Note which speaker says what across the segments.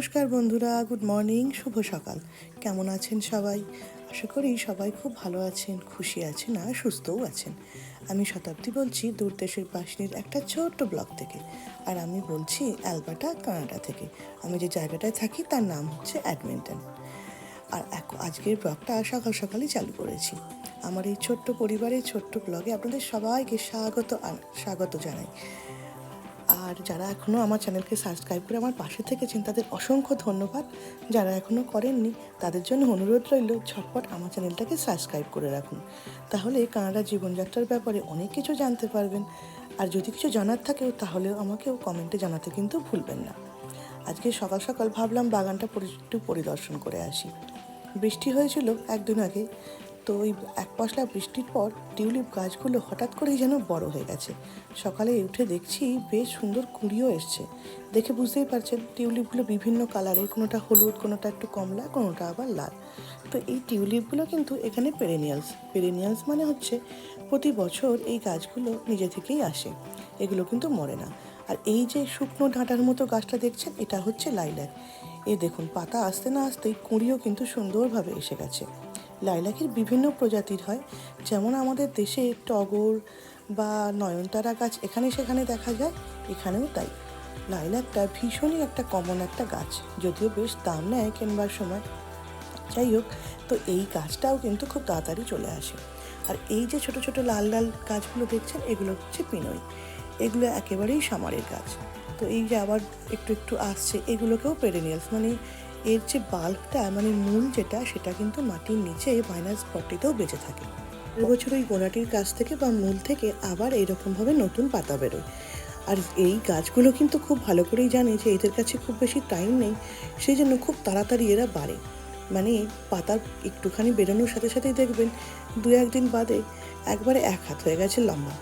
Speaker 1: নমস্কার বন্ধুরা good morning শুভ সকাল। কেমন আছেন সবাই? আশা করি সবাই খুব ভালো আছেন, খুশি আছেন, আর সুস্থও আছেন। আমি শতাব্দী বলছি দূরদেশের পাশনির একটা ছোট্ট ব্লক থেকে। আর আমি বলছি অ্যালবাটা কানাডা থেকে। আমি যে জায়গাটায় থাকি তার নাম হচ্ছে অ্যাডমিন্টন। আর আজকের ব্লগটা সকাল সকালই চালু করেছি। আমার এই ছোট্ট পরিবারের ছোট্ট ব্লগে আপনাদের সবাইকে স্বাগত স্বাগত জানাই। আর যারা এখনও আমার চ্যানেলকে সাবস্ক্রাইব করে আমার পাশে থেকেছেন, তাদের অসংখ্য ধন্যবাদ। যারা এখনও করেননি, তাদের জন্য অনুরোধ রইল, ঝটপট আমার চ্যানেলটাকে সাবস্ক্রাইব করে রাখুন। তাহলে কানাডা জীবনযাত্রার ব্যাপারে অনেক কিছু জানতে পারবেন। আর যদি কিছু জানার থাকেও তাহলেও আমাকেও কমেন্টে জানাতে কিন্তু ভুলবেন না। আজকে সকাল সকাল ভাবলাম বাগানটা একটু পরিদর্শন করে আসি। বৃষ্টি হয়েছিল একদিন আগে তো ওই এক পশলা বৃষ্টির পর টিউলিপ গাছগুলো হঠাৎ করেই যেন বড় হয়ে গেছে। সকালে উঠে দেখছি বেশ সুন্দর কুঁড়িও এসছে। দেখে বুঝতেই পারছেন টিউলিপগুলো বিভিন্ন কালারের, কোনোটা হলুদ, কোনোটা একটু কমলা, কোনোটা আবার লাল। তো এই টিউলিপগুলো কিন্তু এখানে পেরেনিয়ালস পেরেনিয়ালস মানে হচ্ছে প্রতি বছর এই গাছগুলো নিজে থেকেই আসে। এগুলো কিন্তু মরে না। আর এই যে শুকনো ডাঁটার মতো গাছটা দেখছেন, এটা হচ্ছে লাইলাক এ দেখুন, পাতা আসতে না আসতেই কুঁড়িও কিন্তু সুন্দরভাবে এসে গেছে। লাইলাকের বিভিন্ন প্রজাতির হয়। যেমন আমাদের দেশে টগর বা নয়নতারা গাছ এখানে সেখানে দেখা যায়, এখানেও তাই। লাইলাকটা ভীষণই একটা কমন একটা গাছ, যদিও বেশ দাম নেয় কিনবার সময়। যাই হোক, তো এই গাছটাও কিন্তু খুব তাড়াতাড়ি চলে আসে। আর এই যে ছোট ছোট লাল লাল গাছগুলো দেখছেন, এগুলো হচ্ছে পিনই। এগুলো একেবারেই সামারের গাছ। তো এই যে আবার একটু একটু আসছে, এগুলোকেও পেরেনিয়ালস মানে এর যে বাল্বটা মানে মূল যেটা, সেটা কিন্তু মাটির নিচে মাইনাস ফর্টিতেও বেঁচে থাকে। এবছর ওই গোড়াটির গাছ থেকে বা মূল থেকে আবার এইরকমভাবে নতুন পাতা বেরোয়। আর এই গাছগুলো কিন্তু খুব ভালো করেই জানে যে এদের কাছে খুব বেশি টাইম নেই সেই জন্য খুব তাড়াতাড়ি এরা বাড়ে। মানে পাতা একটুখানি বেরোনোর সাথে সাথেই দেখবেন দু একদিন বাদে একবারে এক হাত হয়ে গেছে লম্বা।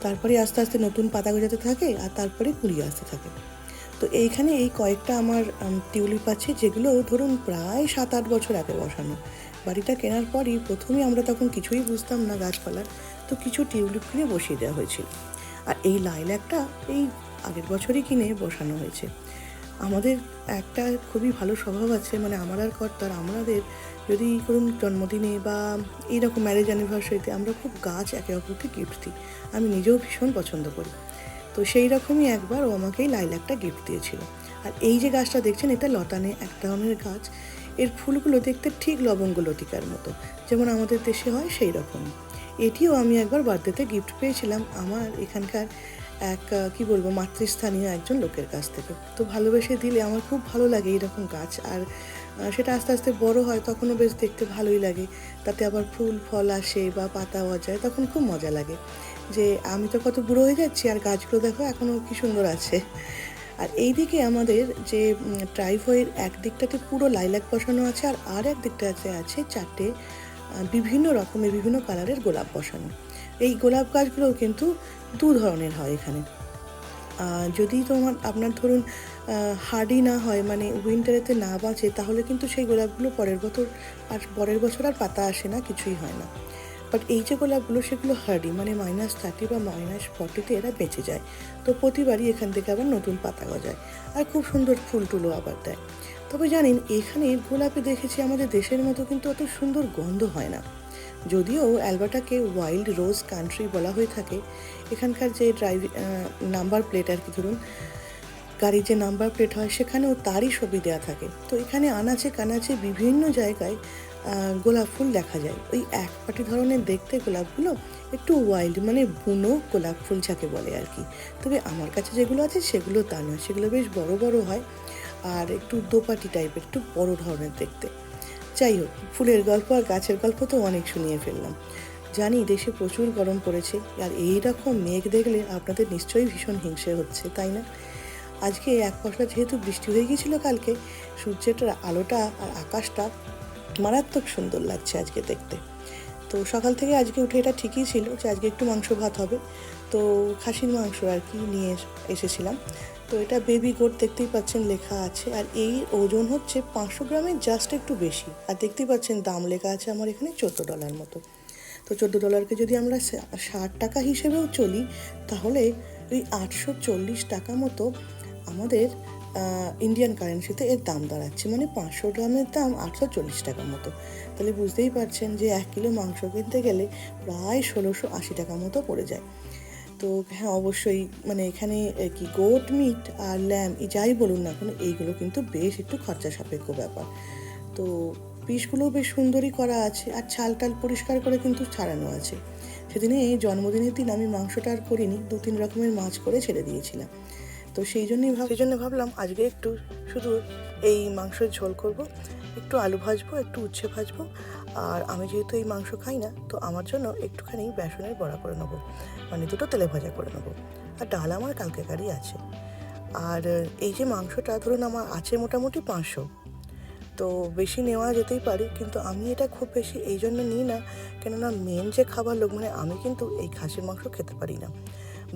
Speaker 1: তারপরে আস্তে আস্তে নতুন পাতা গজাতে থাকে আর তারপরে কুড়িয়ে আসতে থাকে। তো এইখানে এই কয়েকটা আমার টিউলিপ আছে যেগুলো ধরুন প্রায় সাত আট বছর আগে বসানো। বাড়িটা কেনার পরই প্রথমে আমরা তখন কিছুই বুঝতাম না গাছপালার, তো কিছু টিউলিপ কিনে বসিয়ে দেওয়া হয়েছিল। আর এই লাইলাকটা এই আগের বছরই কিনে বসানো হয়েছে। আমাদের একটা খুবই ভালো স্বভাব আছে মানে আমার আর কর্তার, আমাদের যদি করুন জন্মদিনে বা এইরকম ম্যারেজ অ্যানিভার্সারিতে আমরা খুব গাছ একে অপরকে গিফট দিই। আমি নিজেও ভীষণ পছন্দ করি। তো সেই রকমই একবার ও আমাকে এই লাইলাকটা গিফট দিয়েছিল। আর এই যে গাছটা দেখছেন, এটা লতানে এক ধরনের গাছ। এর ফুলগুলো দেখতে ঠিক লবঙ্গ লতিকার মতো। যেমন আমাদের দেশে হয় সেই রকমই। এটিও আমি একবার বার্থডেতে গিফট পেয়েছিলাম আমার এখানকার এক কি বলব, মাতৃস্থানীয় একজন লোকের কাছ থেকে। তো ভালোবেসে দিলে আমার খুব ভালো লাগে এইরকম গাছ। আর সেটা আস্তে আস্তে বড় হয় তখনও বেশ দেখতে ভালোই লাগে। তাতে আবার ফুল, ফল আসে বা পাতা যায় তখন খুব মজা লাগে। যে আমি তো কত বুড়ো হয়ে যাচ্ছি, আর গাছগুলো দেখো এখনও কি সুন্দর আছে। আর এইদিকে আমাদের যে ট্রাইফয়ের এক দিকটাতে পুরো লাইলাক বসানো আছে, আর আর এক দিকটাতে আছে চারটে বিভিন্ন রকমের, বিভিন্ন কালারের গোলাপ বসানো। এই গোলাপ গাছগুলোও কিন্তু দু ধরনের হয় এখানে। যদি তোমার, আপনার ধরুন হার্ডি না হয় মানে উইন্টারেতে না বাঁচে, তাহলে কিন্তু সেই গোলাপগুলো পরের বছর, আর পরের বছর আর পাতা আসে না, কিছুই হয় না। বাট এই যে গোলাপগুলো, সেগুলো হার্ডি মানে মাইনাস থার্টি বা মাইনাস ফর্টিতে এরা বেঁচে যায়। তো প্রতিবারই এখান থেকে আবার নতুন পাতা গজায়। আর খুব সুন্দর ফুল টুলও আবার দেয়। তবে জানেন, এখানে গোলাপে দেখেছি আমাদের দেশের মতো কিন্তু অত সুন্দর গন্ধ হয় না। যদিও অ্যালবার্টাকে ওয়াইল্ড রোজ কান্ট্রি বলা হয়ে থাকে, এখানকার যে ড্রাইভ নাম্বার প্লেট আর কি ধরুন, গাড়ির যে নাম্বার প্লেট হয়, সেখানেও তারই ছবি দেওয়া থাকে। তো এখানে আনাচে কানাচে বিভিন্ন জায়গায় গোলাপ ফুল দেখা যায়। ওই এক পাটি ধরনের দেখতে গোলাপগুলো একটু ওয়াইল্ড মানে বুনো গোলাপ ফুল যাকে বলে আর কি। তবে আমার কাছে যেগুলো আছে সেগুলো তা নয়, সেগুলো বেশ বড় বড় হয় আর একটু দোপাটি টাইপের একটু বড় ধরনের দেখতে। যাই হোক, ফুলের গল্প আর গাছের গল্প তো অনেক শুনিয়ে ফেললাম। জানি দেশে প্রচুর গরম পড়েছে আর এই রকম মেঘ দেখলে আপনাদের নিশ্চয়ই ভীষণ হিংসে হচ্ছে, তাই না? আজকে এক পশলা যেহেতু বৃষ্টি হয়ে গিয়েছিল কালকে, সূর্যের আলোটা আর আকাশটা মারাত্মক সুন্দর লাগছে আজকে দেখতে। তো সকাল থেকে আজকে উঠে এটা ঠিকই ছিল যে আজকে একটু মাংস ভাত হবে। তো খাসির মাংস আর কি নিয়ে এসেছিলাম। তো এটা বেবি গোট দেখতেই পাচ্ছেন লেখা আছে আর এই ওজন হচ্ছে পাঁচশো গ্রামের জাস্ট একটু বেশি। আর দেখতেই পাচ্ছেন দাম লেখা আছে আমার এখানে চোদ্দ ডলার মতো। তো চোদ্দ ডলারকে যদি আমরা ষাট টাকা হিসেবেও চলি, তাহলে ওই আটশো চল্লিশ টাকা মতো আমাদের ইন্ডিয়ান কারেন্সিতে এর দাম দাঁড়াচ্ছে। মানে পাঁচশো গ্রামের দাম আটশো চল্লিশ টাকা মতো। তাহলে বুঝতেই পারছেন যে এক কিলো মাংস কিনতে গেলে প্রায় ষোলোশো আশি টাকা মতো পড়ে যায়। তো হ্যাঁ অবশ্যই মানে এখানে কি গোট মিট আর ল্যাম এই যাই বলুন না কেন, এইগুলো কিন্তু বেশ একটু খরচা সাপেক্ষ ব্যাপার। তো পিসগুলোও বেশ সুন্দরই করা আছে আর ছাল টাল পরিষ্কার করে কিন্তু ছাড়ানো আছে। সেদিনে এই জন্মদিনের দিন আমি মাংসটা আর করিনি দু তিন রকমের মাছ করে ছেড়ে দিয়েছিলাম। তো সেই জন্যই ভাব সেই জন্য ভাবলাম আজকে একটু শুধু এই মাংসের ঝোল করব। একটু আলু ভাজবো, একটু উচ্ছে ভাজবো। আর আমি যেহেতু এই মাংস খাই না, তো আমার জন্য একটুখানি বেসনের বড়া করে নেব। মানে দুটো তেলে ভাজা করে নেব। আর ডাল আমার কালকে কালকেকারই আছে। আর এই যে মাংসটা ধরুন আমার আছে মোটামুটি পাঁচশো। তো বেশি নেওয়া যেতেই পারে, কিন্তু আমি এটা খুব বেশি এই জন্য নিই না। কেননা মেন যে খাবার লোক মানে আমি কিন্তু এই খাসির মাংস খেতে পারি না।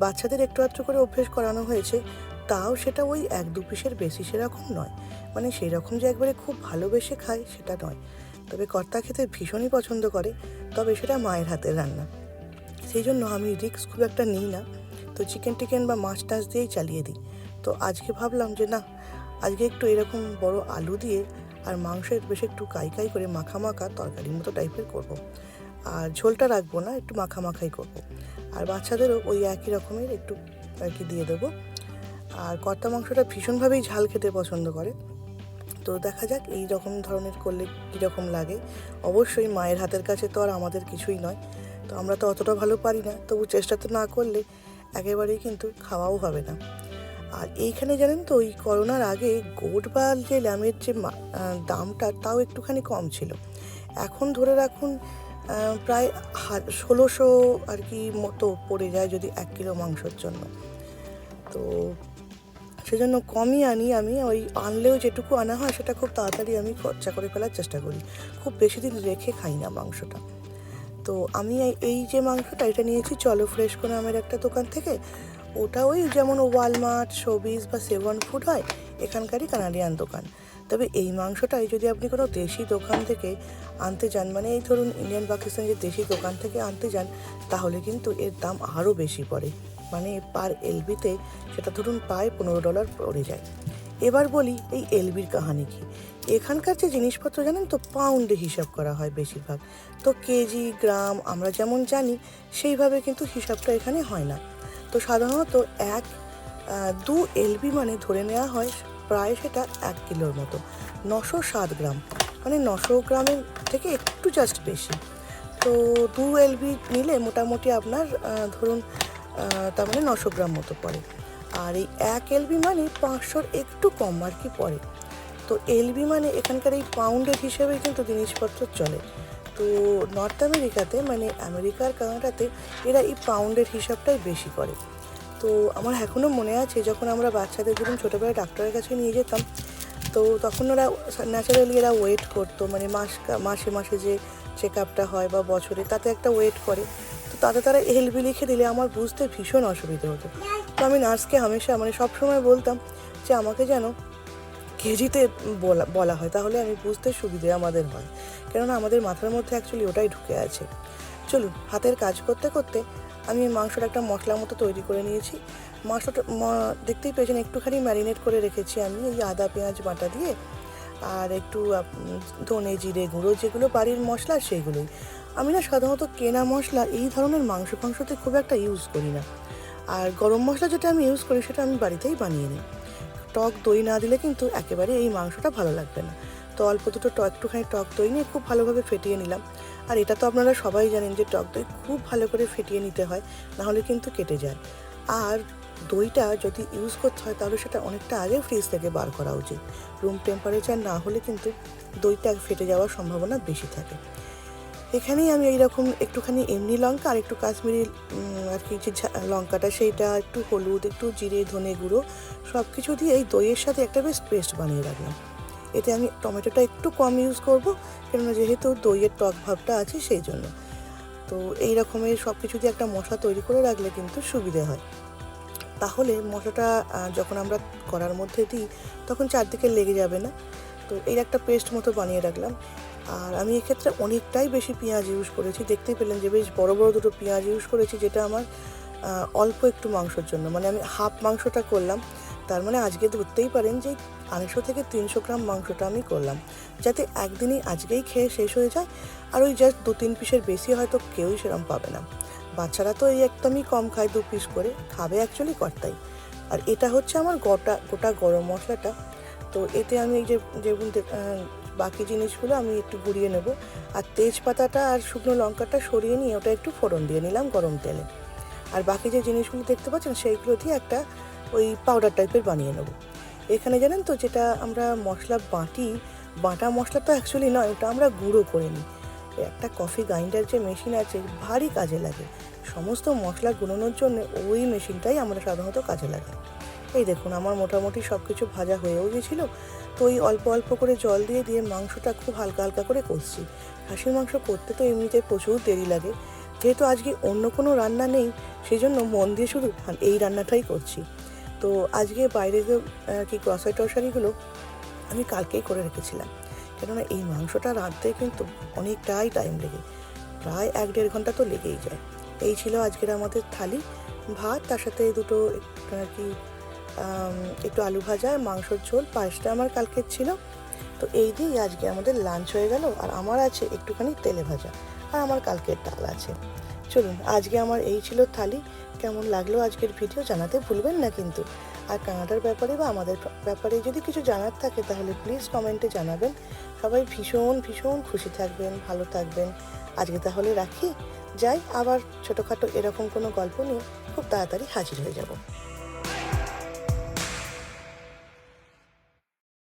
Speaker 1: বাচ্চাদের একটু আধটু করে অভ্যেস করানো হয়েছে, তাও সেটা ওই এক দু পিসের বেশি সেরকম নয়। মানে সেই রকম যে একবারে খুব ভালোবেসে খায়, সেটা নয়। তবে কর্তা খেতে ভীষণই পছন্দ করে, তবে সেটা মায়ের হাতের রান্না। সেই জন্য আমি রিস্ক খুব একটা নিই না। তো চিকেন টিকেন বা মাছ টাছ দিয়েই চালিয়ে দিই। তো আজকে ভাবলাম যে না, আজকে একটু এরকম বড় আলু দিয়ে আর মাংসের বেশ একটু কাই কাই করে মাখা মাখা তরকারির মতো টাইপের করব। আর ঝোলটা রাখব না, একটু মাখা মাখাই করব। আর বাচ্চাদেরও ওই একই রকমের একটু আর কি দিয়ে দেবো। আর কর্তা মাংসটা ভীষণভাবেই ঝাল খেতে পছন্দ করে। তো দেখা যাক এই রকম ধরনের করলে কীরকম লাগে। অবশ্যই মায়ের হাতের কাছে তো আর আমাদের কিছুই নয়। তো আমরা তো অতটা ভালো পারি না, তবু চেষ্টা তো না করলে একেবারেই কিন্তু খাওয়াও হবে না। আর এইখানে জানেন তো, ওই করোনার আগে গোট বা যে ল্যামের যে দামটা, তাও একটুখানি কম ছিল। এখন ধরে রাখুন প্রায় ষোলোশো আর কি মতো পড়ে যায় যদি এক কিলো মাংসর জন্য। তো সেজন্য কমই আনি আমি, ওই আনলেও যেটুকু আনা হয় সেটা খুব তাড়াতাড়ি আমি খরচা করে ফেলার চেষ্টা করি। খুব বেশি দিন রেখে খাই না মাংসটা। তো আমি এই- এই যে মাংসটা, এটা নিয়েছি চলো ফ্রেশ করে নামের একটা দোকান থেকে। ওটা ওই যেমন ওয়ালমার্ট, শোবিজ বা সেভন ফুড হয়, এখানকারই কানাডিয়ান দোকান। তবে এই মাংসটাই যদি আপনি কোনো দেশি দোকান থেকে আনতে যান মানে এই ধরুন ইন্ডিয়ান পাকিস্তান যে দেশি দোকান থেকে আনতে যান, তাহলে কিন্তু এর দাম আরও বেশি পড়ে। মানে পার এলবিতে সেটা ধরুন পায় পনেরো ডলার পড়ে যায়। এবার বলি এই এলবির কাহানি কি? এখানকার যে জিনিসপত্র জানেন তো, পাউন্ডে হিসাব করা হয় বেশিরভাগ। তো কেজি, গ্রাম আমরা যেমন জানি, সেইভাবে কিন্তু হিসাবটা এখানে হয় না। তো সাধারণত এক দু এলবি মানে ধরে নেওয়া হয় প্রায় সেটা এক কিলোর মতো। নশো সাত গ্রাম মানে নশো গ্রামের থেকে একটু জাস্ট বেশি। তো দু এলবি নিলে মোটামুটি আপনার ধরুন তার মানে নশো গ্রাম মতো পড়ে। আর এই এক এলবি মানে পাঁচশোর একটু কম আর কি পড়ে। তো এলবি মানে এখানকার এই পাউন্ডের হিসেবে কিন্তু জিনিসপত্র চলে। তো নর্থ আমেরিকাতে মানে আমেরিকার কানাডাতে, এরা এই পাউন্ডের হিসাবটাই বেশি করে। তো আমার এখনও মনে আছে, যখন আমরা বাচ্চাদের যখন ছোটোবেলায় ডাক্তারের কাছে নিয়ে যেতাম, তো তখন ওরা ন্যাচারালি এরা ওয়েট করতো মানে মাস মাসে মাসে যে চেক আপটা হয় বা বছরে, তাতে একটা ওয়েট করে। তো তাতে তারা এলবি লিখে দিলে আমার বুঝতে ভীষণ অসুবিধে হতো। তো আমি নার্সকে হামেশা মানে সবসময় বলতাম যে, আমাকে যেন কেজিতে বলা বলা হয়, তাহলে আমি বুঝতে সুবিধে আমাদের হয়। কেননা আমাদের মাথার মধ্যে অ্যাকচুয়ালি ওটাই ঢুকে আছে। চলুন, হাতের কাজ করতে করতে আমি মাংসটা একটা মশলা মতো তৈরি করে নিয়েছি। মাংসটা দেখতেই পেয়েছেন, একটুখানি ম্যারিনেট করে রেখেছি আমি, এই আদা, পেঁয়াজ বাটা দিয়ে। আর একটু ধনে জিরে গুঁড়ো, যেগুলো বাড়ির মশলা, সেইগুলোই। আমি না সাধারণত কেনা মশলা এই ধরনের মাংস ফাংসতে খুব একটা ইউজ করি না। আর গরম মশলা যেটা আমি ইউজ করি, সেটা আমি বাড়িতেই বানিয়ে নিই। টক দই না দিলে কিন্তু একেবারে এই মাংসটা ভালো লাগবে না। তো অল্প দুটো টক, একটুখানি টক দই নিয়ে খুব ভালোভাবে ফেটিয়ে নিলাম। আর এটা তো আপনারা সবাই জানেন যে টক দই খুব ভালো করে ফেটিয়ে নিতে হয় নাহলে কিন্তু কেটে যায়। আর দইটা যদি ইউজ করতে হয় তাহলে সেটা অনেকটা আগে ফ্রিজ থেকে বার করা উচিত। রুম টেম্পারেচার না হলে কিন্তু দইটা ফেটে যাওয়ার সম্ভাবনা বেশি থাকে। এখানেই আমি এইরকম একটুখানি এমনি লঙ্কা আর একটু কাশ্মীরি আর কি যে লঙ্কাটা, সেইটা, একটু হলুদ, একটু জিরে, ধনে গুঁড়ো সব কিছু দিয়ে এই দইয়ের সাথে একটা বেশ পেস্ট বানিয়ে রাখলাম। এতে আমি টমেটোটা একটু কম ইউজ করব, কেননা যেহেতু দইয়ের টক ভাবটা আছে সেই জন্য। তো এই রকমের সব কিছু দিয়ে একটা মশলা তৈরি করে রাখলে কিন্তু সুবিধে হয়। তাহলে মশলাটা যখন আমরা করার মধ্যে দিই, তখন চারদিকে লেগে যাবে না। তো এই একটা পেস্ট মতো বানিয়ে রাখলাম। আর আমি এক্ষেত্রে অনেকটাই বেশি পেঁয়াজ ইউজ করেছি। দেখতেই পেলেন যে বেশ বড় বড় দুটো পেঁয়াজ ইউজ করেছি, যেটা আমার অল্প একটু মাংসর জন্য। মানে আমি হাফ মাংসটা করলাম। তার মানে আজকে ধরতেই পারেন যে আড়াইশো থেকে তিনশো গ্রাম মাংসটা আমি করলাম। যাতে একদিনই আজকেই খেয়ে শেষ হয়ে যায়। আর ওই জাস্ট দু তিন পিসের বেশি হয়তো কেউই সেরম পাবে না। বাচ্চারা তো এই একদমই কম খায় দু পিস করে। খাবে অ্যাকচুয়ালি কর্তাই। আর এটা হচ্ছে আমার গোটা গোটা গরম মশলাটা। তো এতে আমি এই যে যেমন বাকি জিনিসগুলো আমি একটু গুঁড়িয়ে নেব। আর তেজপাতাটা আর শুকনো লঙ্কাটা সরিয়ে নিয়ে ওটা একটু ফোড়ন দিয়ে নিলাম গরম তেলে। আর বাকি যে জিনিসগুলো দেখতে পাচ্ছেন সেইগুলো দিয়ে একটা ওই পাউডার টাইপের বানিয়ে নেব। এখানে জানেন তো যেটা আমরা মশলা বাটি, বাটা মশলা তো অ্যাকচুয়ালি নয়, ওটা আমরা গুঁড়ো করে নিই। একটা কফি গ্রাইন্ডার যে মেশিন আছে, ভারী কাজে লাগে। সমস্ত মশলা গুঁড়োনোর জন্য ওই মেশিনটাই আমরা সাধারণত কাজে লাগাই। এই দেখুন, আমার মোটামুটি সব কিছু ভাজা হয়েও গেছিল। তো ওই অল্প অল্প করে জল দিয়ে দিয়ে মাংসটা খুব হালকা হালকা করে কষছি। খাসির মাংস করতে তো এমনিতে প্রচুর দেরি লাগে। যেহেতু আজকে অন্য কোনো রান্না নেই সেই জন্য মন দিয়ে শুধু এই রান্নাটাই করছি। তো আজকে বাইরে যে কি গ্রসারি টসারিগুলো আমি কালকেই করে রেখেছিলাম। কেননা এই মাংসটা রাঁধতে কিন্তু অনেকটাই টাইম লেগে। প্রায় এক দেড় ঘণ্টা তো লেগেই যায়। এই ছিল আজকের আমাদের থালি। ভাত, তার সাথে দুটো আর কি একটু আলু ভাজা, মাংসর ঝোল, পায়েসটা আমার কালকের ছিল। তো এই দিয়েই আজকে আমাদের লাঞ্চ হয়ে গেল। আর আমার আছে একটুখানি তেলে ভাজা। আর আমার কালকের ডাল আছে। চলুন, আজকে আমার এই ছিল থালি। কেমন লাগল আজকের ভিডিও জানাতে ভুলবেন না কিন্তু। আর কানাডার ব্যাপারে বা আমাদের ব্যাপারে যদি কিছু জানার থাকে তাহলে প্লিজ কমেন্টে জানাবেন। সবাই ভীষণ ভীষণ খুশি থাকবেন, ভালো থাকবেন। আজকে তাহলে রাখি। যাই আবার ছোটোখাটো এরকম কোনো গল্প নিয়ে খুব তাড়াতাড়ি হাজির হয়ে যাব।